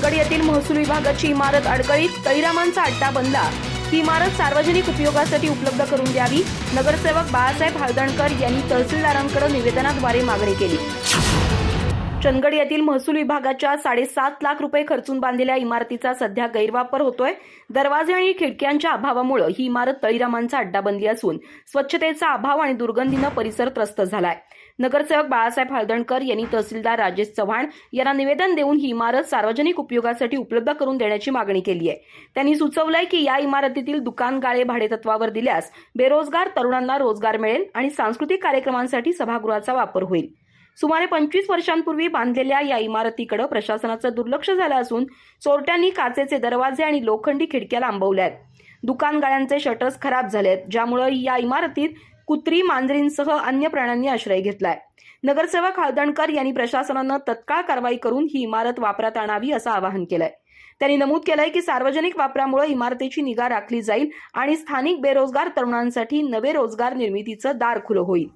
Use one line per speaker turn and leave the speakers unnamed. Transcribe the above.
चंदगड येथील महसूल विभागाची इमारत अडकळीत कैरामांचा अड्डा बनला ही इमारत सार्वजनिक उपयोगासाठी उपलब्ध करून द्यावी नगरसेवक बाळासाहेब हळदणकर यांनी तहसीलदारांकडे निवेदनाद्वारे मागणी केली. चंदगड येथील महसूल विभागाच्या साडेसात लाख रुपये खर्चून बांधलेल्या इमारतीचा सध्या गैरवापर होतोय. दरवाजे आणि खिडक्यांच्या अभावामुळे ही इमारत तळीरामांचा अड्डा बनली असून स्वच्छतेचा अभाव आणि दुर्गंधीनं परिसर त्रस्त झालाय. नगरसेवक बाळासाहेब हळदणकर यांनी तहसीलदार राजेश चव्हाण यांना निवेदन देऊन ही इमारत सार्वजनिक उपयोगासाठी उपलब्ध करून देण्याची मागणी केली आहे. त्यांनी सुचवलंय की या इमारतीतील दुकान गाळे भाडेतत्वावर दिल्यास बेरोजगार तरुणांना रोजगार मिळेल आणि सांस्कृतिक कार्यक्रमांसाठी सभागृहाचा वापर होईल. सुमारे पंचवीस वर्षांपूर्वी बांधलेल्या या इमारतीकडे प्रशासनाचं दुर्लक्ष झालं असून चोरट्यांनी काचेचे दरवाजे आणि लोखंडी खिडक्या लांबवल्या आहेत. दुकान गाळ्यांचे शटर्स खराब झालेत ज्यामुळे या इमारतीत कुत्री मांजरींसह अन्य प्राण्यांनी आश्रय घेतलाय. नगरसेवक हळदणकर यांनी प्रशासनानं तत्काळ कारवाई करून ही इमारत वापरात आणावी असं आवाहन केलंय. त्यांनी नमूद केलंय की सार्वजनिक वापरामुळे इमारतीची निगा राखली जाईल आणि स्थानिक बेरोजगार तरुणांसाठी नवे रोजगार निर्मितीचं दार खुलं होईल.